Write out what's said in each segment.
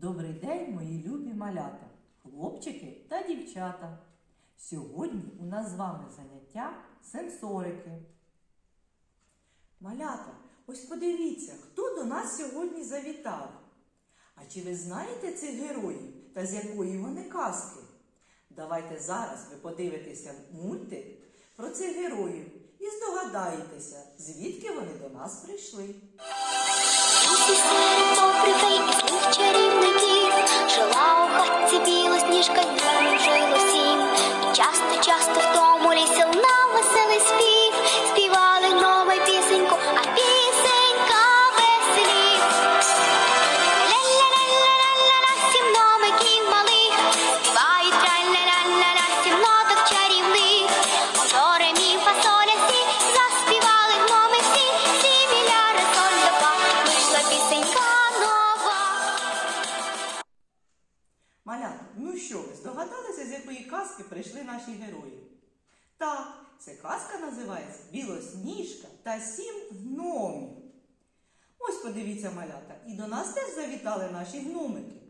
Добрий день, мої любі малята, хлопчики та дівчата. Сьогодні у нас з вами заняття сенсорики. Малята, ось подивіться, хто до нас сьогодні завітав. А чи ви знаєте цих героїв та з якої вони казки? Давайте зараз ви подивитеся мультик про цих героїв і здогадаєтеся, звідки вони до нас прийшли. hasta що ви, здогадалися, з якої казки прийшли наші герої? Так, ця казка називається Білосніжка та сім гномів. Ось подивіться, малята, і до нас теж завітали наші гномики.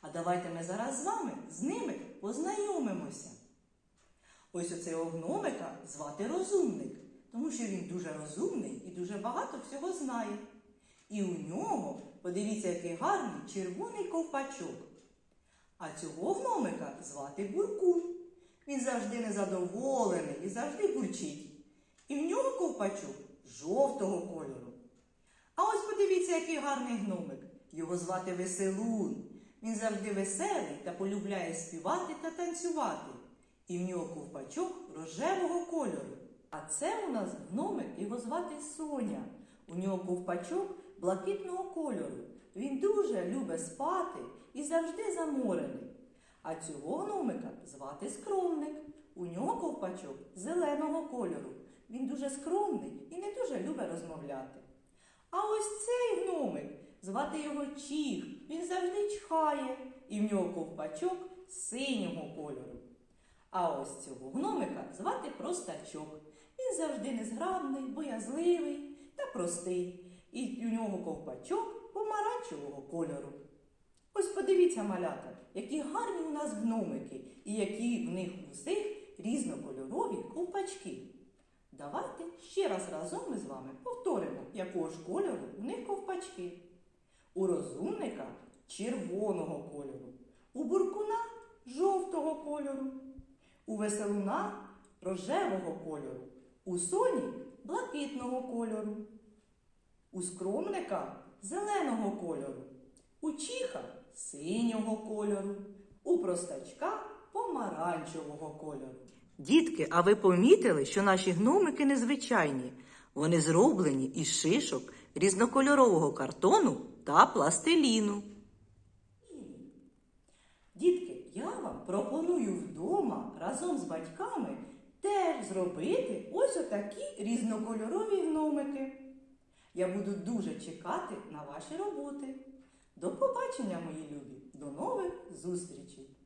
А давайте ми зараз з вами з ними познайомимося. Ось оцього гномика звати розумник, тому що він дуже розумний і дуже багато всього знає. І у нього, подивіться, який гарний червоний ковпачок. А цього гномика звати Буркун. Він завжди незадоволений і завжди бурчить. І в нього ковпачок жовтого кольору. А ось подивіться, який гарний гномик. Його звати Веселун. Він завжди веселий та полюбляє співати та танцювати. І в нього ковпачок рожевого кольору. А це у нас гномик, його звати Соня. У нього ковпачок блакитного кольору. Він дуже любить спати і завжди заморений. А цього гномика звати скромник. У нього ковпачок зеленого кольору. Він дуже скромний і не дуже любить розмовляти. А ось цей гномик, звати його Чіх, він завжди чхає, і в нього ковпачок синього кольору. А ось цього гномика звати Простачок. Він завжди незграбний, боязливий та простий. І у нього ковпачок помаранчевого кольору. Ось подивіться, малята, які гарні у нас гномики і які в них усіх різнокольорові ковпачки. Давайте ще раз разом ми з вами повторимо, якого ж кольору у них ковпачки. У розумника червоного кольору, у буркуна жовтого кольору, у веселуна рожевого кольору, у соні блакитного кольору, у скромника зеленого кольору, у чіха синього кольору, у простачка помаранчевого кольору. Дітки, а ви помітили, що наші гномики незвичайні? Вони зроблені із шишок різнокольорового картону та пластиліну. Дітки, я вам пропоную вдома разом з батьками теж зробити ось отакі різнокольорові гномики. Я буду дуже чекати на ваші роботи. До побачення, мої любі! До нових зустрічей!